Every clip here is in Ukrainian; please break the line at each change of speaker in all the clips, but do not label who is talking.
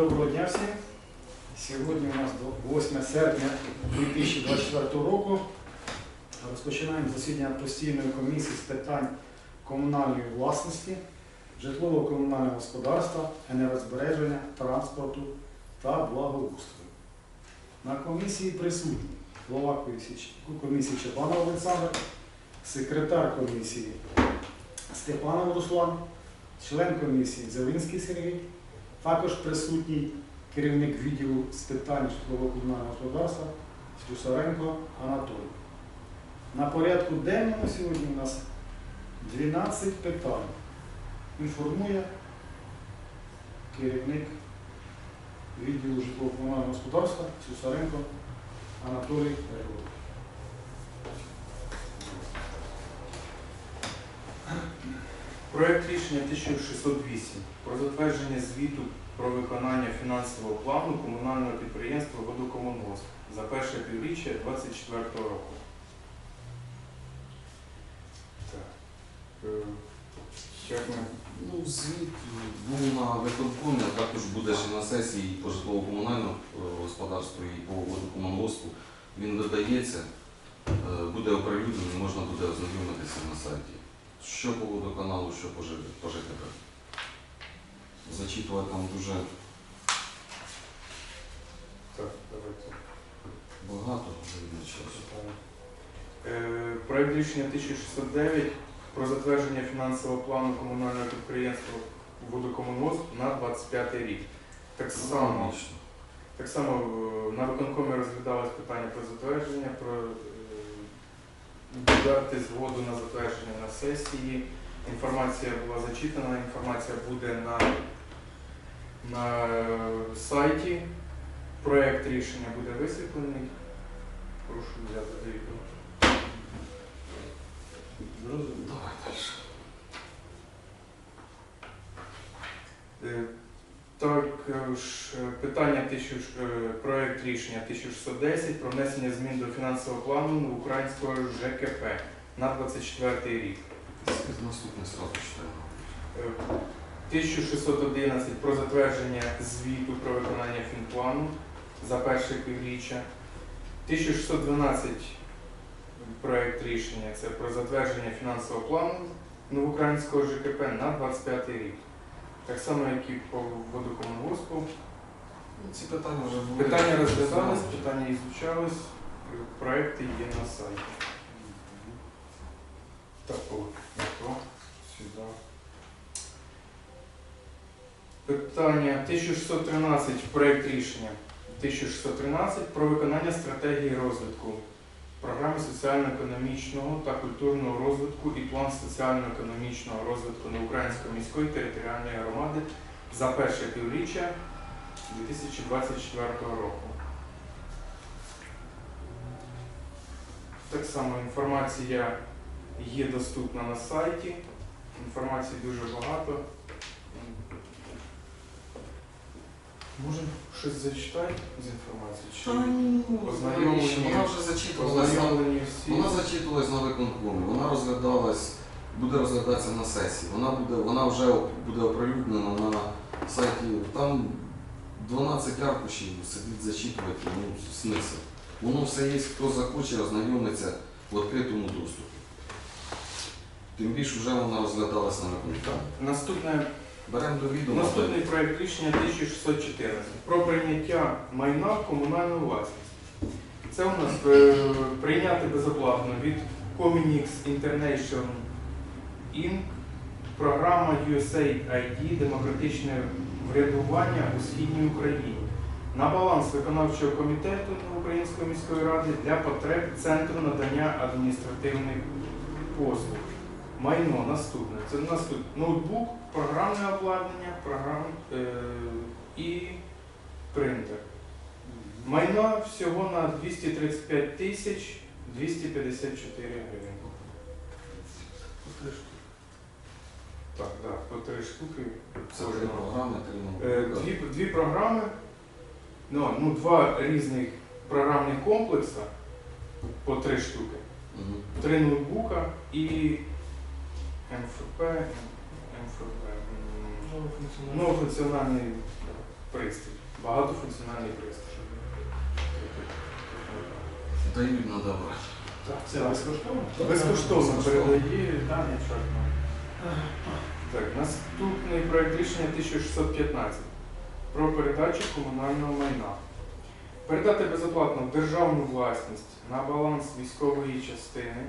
Доброго дня всім. Сьогодні у нас 8 серпня 2024 року. Розпочинаємо засідання постійної комісії з питань комунальної власності, житлово-комунального господарства, енергозбереження, транспорту та благоустрою. На комісії присутні голова комісії- Чабанов Олександр, секретар комісії Степанов Руслан, член комісії Зелинський Сергій, також присутній керівник відділу з питань житлово-комунального господарства Слюсаренко Анатолій. На порядку денному сьогодні у нас 12 питань. Інформує керівник відділу житлово-комунального господарства Слюсаренко Анатолій Григорович.
Проект рішення 1608 про затвердження звіту про виконання фінансового плану комунального підприємства «Водокомунгосп» за перше півріччя 2024 року. Так. Е, ми
Ну, звіт був на виконкомі, а також буде ще на сесії по житлово-комунальному е, господарству і по водокомунгоспу. Він додається, е, буде оприлюднений, можна буде ознайомитися на сайті. Що по водоканалу, що по ЖКП. Зачитувати там дуже
так, давайте.
багато вже часу.
Е, Проект рішення 1609 про затвердження фінансового плану комунального підприємства «Водокомунгосп» на 25 рік. Так само,
Логічно.
так само е, на виконкомі розглядалось питання про затвердження, про е, додати згоду на затвердження на сесії. Інформація була зачитана, інформація буде на, на сайті. Проект рішення буде висвітлений. Прошу взяти до відома.
Давай далі.
Е, Також е, питання тисяч, е, проект рішення 1610 про внесення змін до фінансового плану українського ЖКП на 24 рік.
Наступне сразу читаємо.
Е, 1611 про затвердження звіту про виконання фінплану за перше півріччя. 1612 проект рішення це про затвердження фінансового плану новоукраїнського ЖКП на 25 рік. Так само, як і по водокомунгоспу.
Ці питання вже були.
Питання розглядались, питання ізучались, проекти є на сайті. Так, о, то, сюди. Питання 1613, проект рішення 1613 про виконання стратегії розвитку програми соціально-економічного та культурного розвитку і план соціально-економічного розвитку Неукраїнської міської територіальної громади за перше півріччя 2024 року. Так само інформація є доступна на сайті. Інформації дуже багато. Може щось зачитати з інформації? Чи Ознайомлені.
Вона вже зачитувалась. на-
ознайомлені всі?
Вона зачитувалась на виконкомі, вона розглядалась, буде розглядатися на сесії. Вона буде, вона вже буде оприлюднена на сайті. Там 12 аркушів сидить зачитувати, ну смисл. Воно все є, хто захоче, ознайомиться в відкритому доступі. Тим більше вже вона розглядалась на виконкомі.
Так. Наступне
Беремо до відома.
Наступний проект рішення 1614 про прийняття майна в комунальну власність. Це у нас е, прийняти безоплатно від Cominix International Inc. програма USAID Демократичне врядування у Східній Україні на баланс виконавчого комітету Української міської ради для потреб Центру надання адміністративних послуг. Майно наступне. Це у нас тут ноутбук, програмне обладнання, програм, е, і принтер. Майно всього на 235 тисяч 254 гривень. По три штуки. Так, так, по три штуки.
Це
кожного.
програми, три
Е. Дві, дві програми, ну, ну, два різних програмних комплекси по три штуки. Три ноутбука і МФП, МФП, м, ну, пристрій. Багатофункціональний пристрій.
Дають на добре.
Так, це безкоштовно?
Безкоштовно передає дані чорно. Так, наступний проект рішення 1615 про передачу комунального майна. Передати безоплатно в державну власність на баланс військової частини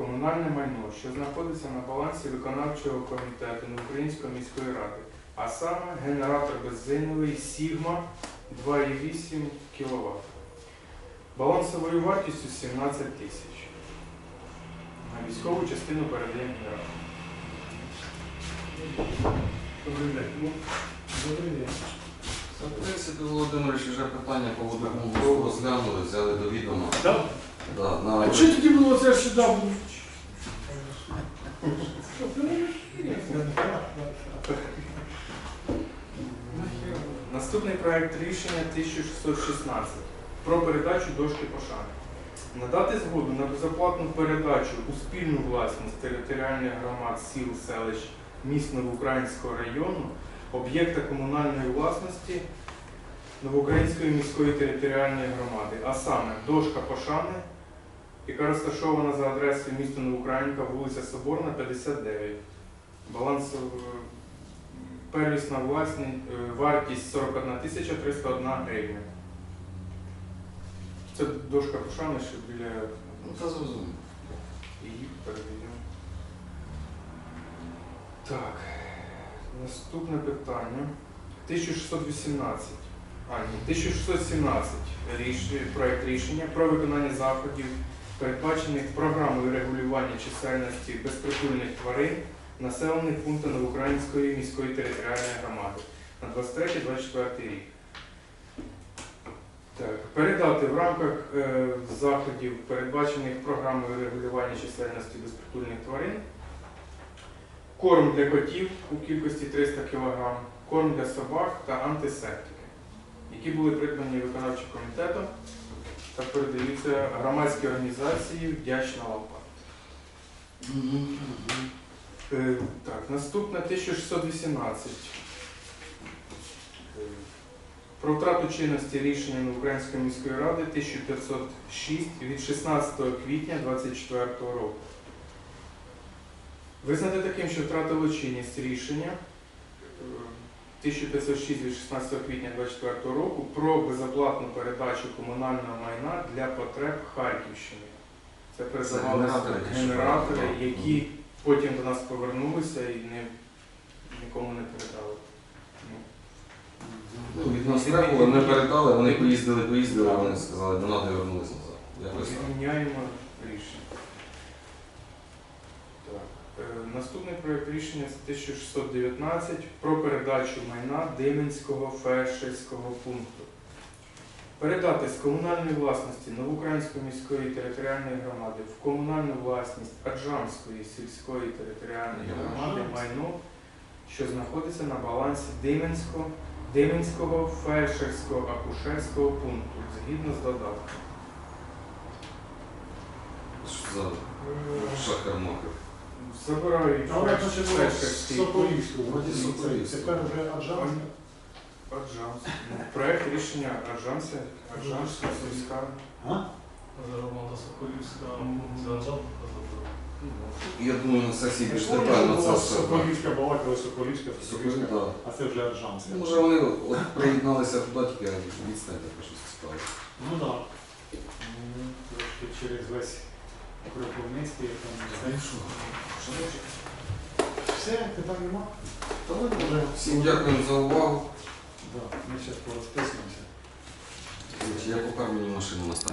комунальне майно, що знаходиться на балансі виконавчого комітету Української міської ради, а саме генератор бензиновий Сігма 2,8 кВт. Балансовою вартістю 17 тисяч. На військову частину передаємо генератор.
Добрий день. Ну, Добрий день.
В принципі, Володимирович вже питання по водокому розглянули, взяли до відома.
Так?
Да, на...
Що тоді було це ж сюди?
Наступний проект рішення 1616 про передачу дошки пошани. Надати згоду на безоплатну передачу у спільну власність територіальних громад сіл, селищ міст Новоукраїнського району об'єкта комунальної власності Новоукраїнської міської територіальної громади, а саме дошка пошани, яка розташована за адресою міста Новоукраїнка, вулиця Соборна, 59. Баланс е, первісна власні, е, вартість 41 301 гривня. Це дошка пошани, що біля
Ну, це зрозуміло.
її передаємо. Так, наступне питання. 1618. А, ні, 1617 ріш... проект рішення про виконання заходів, передбачених програмою регулювання чисельності безпритульних тварин населених пунктів Новоукраїнської міської територіальної громади на 23-24 рік. Так, передати в рамках е, заходів, передбачених програмою регулювання чисельності безпритульних тварин, корм для котів у кількості 300 кг, корм для собак та антисептики, які були придбані виконавчим комітетом та передаються громадській організації Вдячна лампа. Е, Так, наступне 1618. Е, Про втрату чинності рішення Української міської ради 1506 від 16 квітня 2024 року. Визнати таким, що втратило чинність рішення е, 1506 від 16 квітня 2024 року про безоплатну передачу комунального майна для потреб Харківщини. Це передавалися
генератори, які
потім до нас повернулися і не, нікому не передали. Ну,
Ну, від нас требували, ми передали, вони поїздили, поїздили, а вони сказали, до нас і вернулися назад. Якось так.
Відміняємо рішення. Так. Е, Наступний проєкт рішення це 1619 про передачу майна Дименського фельдшерського пункту. Передати з комунальної власності Новоукраїнської міської територіальної громади в комунальну власність Аджамської сільської територіальної громади майно, що знаходиться на балансі Дименського, Дименського фельдшерського акушерського пункту згідно з додатком.
Що за?
Забирають фельдшерський пункт.
Тепер вже Аджан.
Аджамс. Ну, Проект рішення Аджамса, Аджамська сільська.
А?
Романа Соколівська, це Анжелка забула.
Я думаю, на сесії більш детально це все.
Соколівська балакала, Соколівська,
Соколі-
Соколівська,
да.
а це вже Аджан.
Ну, Може вони от приєдналися туди, тільки відстань щось цікаве.
Ну так. Трошки через весь Кропивницький, я там не знаю. Все, питань нема?
Та ладно, вже. Всім дякуємо за увагу.
Да, мы сейчас порозписуємося.
Я пока мені машину на станцію.